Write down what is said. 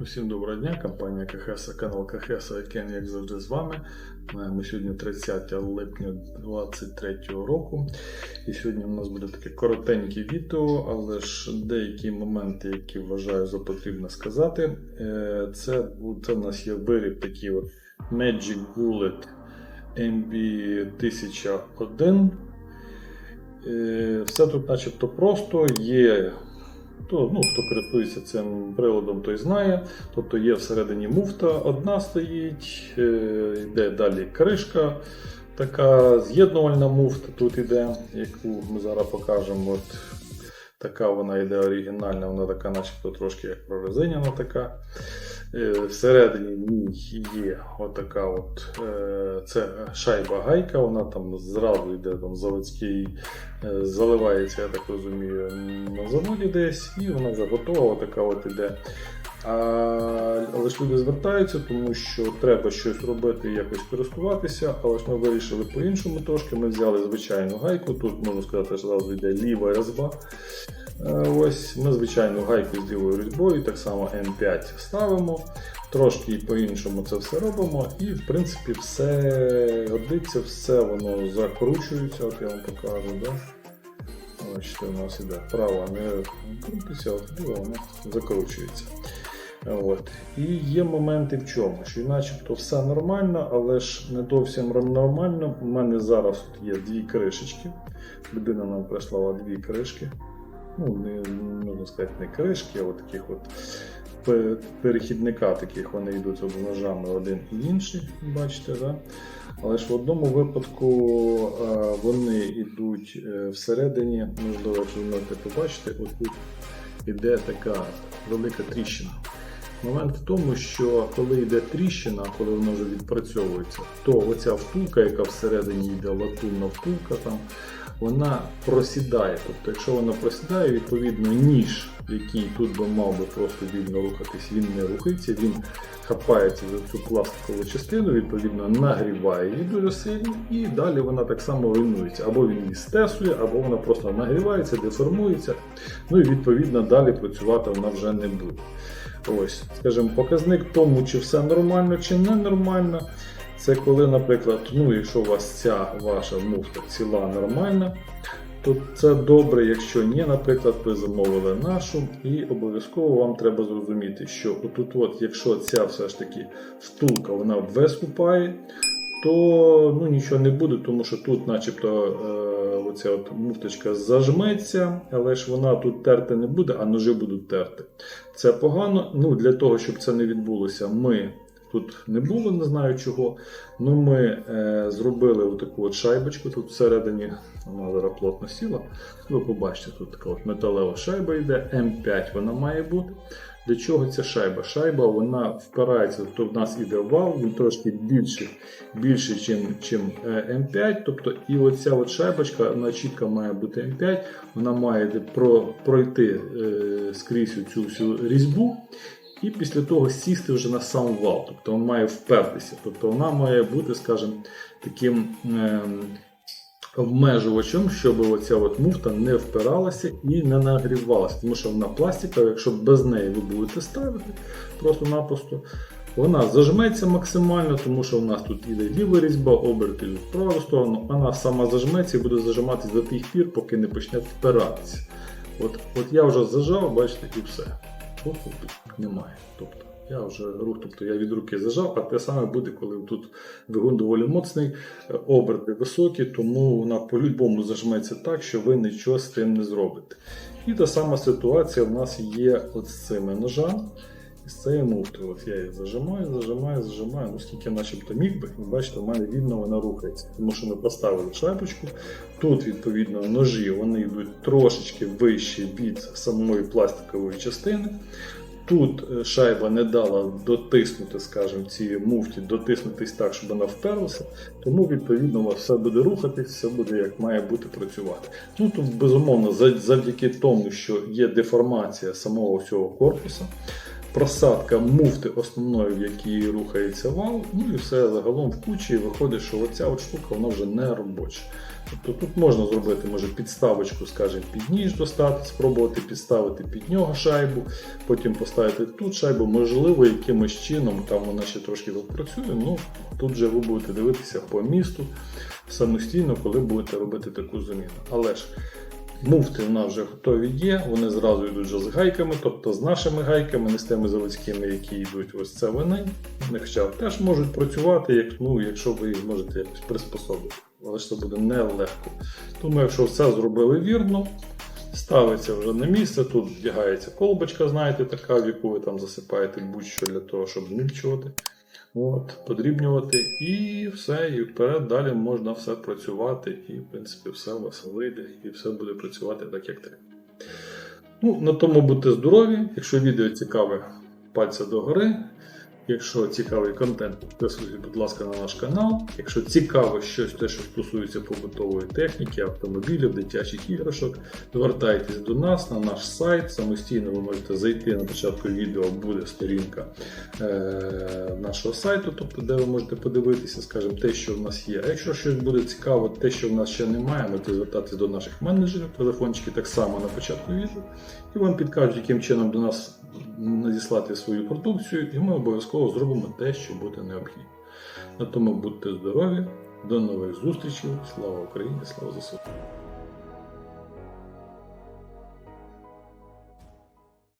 Усім доброго дня, компанія КХС, канал КХС Кен, як завжди з вами. Маємо сьогодні 30 липня 2023 року. І сьогодні у нас буде таке коротеньке відео, але ж деякі моменти, які вважаю за потрібно сказати. Е, Це, це у нас є виріб такий от Magic Bullet MB1001. Е, Все тут начебто просто є. То, ну, хто користується цим приладом, той знає. Тобто є всередині муфта, одна стоїть, е, йде далі кришка, така з'єднувальна муфта тут йде, яку ми зараз покажемо. От така вона йде оригінальна, вона така, начебто трошки як прорезиняна така. Е, Всередині ній є отака от, е, це шайба гайка, вона там зразу йде там заводський, е, заливається, я так розумію, на заводі десь, і вона вже готова, Така от іде. Але ж люди звертаються, тому що треба щось робити якось користуватися, але ж ми вирішили по-іншому трошки. Ми взяли звичайну гайку, тут можна сказати, що зразу йде ліва різьба. Е, Ось ми звичайну гайку з лівою різьбою, так само М5 ставимо, трошки по-іншому це все робимо, і в принципі все годиться, все воно закручується. От я вам покажу. Да? Ось що у нас іде. Права не крутиться, от ліва вона закручується. От. І є моменти в чому, що начебто все нормально, але ж не зовсім нормально. У мене зараз тут є дві кришечки. Людина нам прислала дві кришки ну, не можна сказати, не кришки, а от таких от перехідника таких вони йдуть ножами один і інший, бачите, да? Але ж в одному випадку е, вони йдуть е, всередині, можливо, якщо ви можете побачити, отут іде така велика тріщина. Момент в тому, що коли йде тріщина, коли воно вже відпрацьовується, то оця втулка, яка всередині йде, латунна втулка там, вона просідає. Тобто, якщо вона просідає, відповідно ніж, який тут би мав би просто вільно рухатись, він не рухається, він хапається за цю пластикову частину, відповідно нагріває її дуже сильно, і далі вона так само руйнується. Або він її стесує, або вона просто нагрівається, деформується. Ну і відповідно далі працювати вона вже не буде. Ось, скажімо, показник тому, чи все нормально, чи не нормально. Це коли, наприклад, ну, якщо у вас ця ваша муфта ціла нормальна, то це добре, якщо ні, наприклад, ви замовили нашу, і обов'язково вам треба зрозуміти, що отут, от, якщо ця все ж таки втулка вона виступає, то ну, нічого не буде, тому що тут, начебто, е, оця от муфточка зажметься, але ж вона тут терти не буде, а ножи будуть терти. Це погано. Ну, Для того, щоб це не відбулося, ми тут не було, не знаю чого. Ну, Ми е, зробили таку от шайбочку. Тут всередині вона зараз плотно сіла. Ви побачите, тут така от металева шайба йде, М5 вона має бути. Для чого ця шайба? Шайба вона впирається, то в нас іде вал, він трошки більший, більший, чим е, М5. Тобто і оця от шайбочка, вона чітко має бути М5, вона має про, пройти е, скрізь цю всю різьбу. І після того сісти вже на сам вал, тобто він має впертися. Тобто вона має бути, скажімо, таким ем, обмежувачем, щоб оця от муфта не впиралася і не нагрівалася. Тому що вона пластикова, якщо без неї ви будете ставити просто-напросто, вона зажметься максимально, тому що в нас тут іде ліва різьба, оберти в праву сторону, вона сама зажметься і буде зажиматися до тих пір, поки не почне впиратися. От, от я вже зажав, бачите, і все. Тут немає. Тобто я вже рух, тобто я від руки зажав, а те саме буде, коли тут двигун доволі моцний, оберти високі, тому вона по-любому зажметься так, що ви нічого з тим не зробите. І та сама ситуація в нас є от з цими ножами. І з цією муфтою. От я її зажимаю, зажимаю, зажимаю, ну скільки начебто міг би, і бачите, в мене вільно вона рухається. Тому що ми поставили шайбочку. Тут, відповідно, ножі вони йдуть трошечки вище від самої пластикової частини. Тут е, шайба не дала дотиснути, скажімо, цій муфті, дотиснутись так, щоб вона вперлася. Тому, відповідно, у вас все буде рухатись, все буде як має бути працювати. Ну тут, безумовно, завдяки тому, що є деформація самого цього корпуса. Просадка муфти основної, в якій рухається вал, ну і все загалом в кучі, і виходить, що оця от штука вона вже не робоча. Тобто тут можна зробити може, підставочку, скажімо, під ніж достати, спробувати підставити під нього шайбу, потім поставити тут шайбу, можливо, якимось чином там вона ще трошки відпрацює. Ну тут же ви будете дивитися по місту самостійно, коли будете робити таку заміну. Але ж муфти в нас вже готові є, вони зразу йдуть вже з гайками, тобто з нашими гайками, не з тими заводськими, які йдуть. Ось це вони. Хоча теж можуть працювати, як, ну, якщо ви їх можете якось приспособити. Але ж це буде нелегко. Тому, якщо все зробили вірно, ставиться вже на місце, тут вдягається колбочка, знаєте, така, в яку ви там засипаєте будь-що для того, щоб змільчувати. От, подрібнювати і все, і вперед далі можна все працювати, і, в принципі, все у вас вийде, і все буде працювати так, як треба. Ну, на тому будьте здорові. Якщо відео цікаве, пальця догори. Якщо цікавий контент, підписуйтесь, будь ласка, на наш канал. Якщо цікаво щось те, що стосується побутової техніки, автомобілів, дитячих іграшок, звертайтесь до нас на наш сайт. Самостійно ви можете зайти на початку відео, буде сторінка е- нашого сайту, тобто де ви можете подивитися, скажімо, те, що в нас є. А якщо щось буде цікаво, те, що в нас ще немає, можете звертатися до наших менеджерів, телефончики так само на початку відео, і вам підкажуть, яким чином до нас надіслати свою продукцію, і ми обов'язково зробимо те, що буде необхідно. На тому будьте здорові, до нових зустрічей. Слава Україні, слава ЗСУ!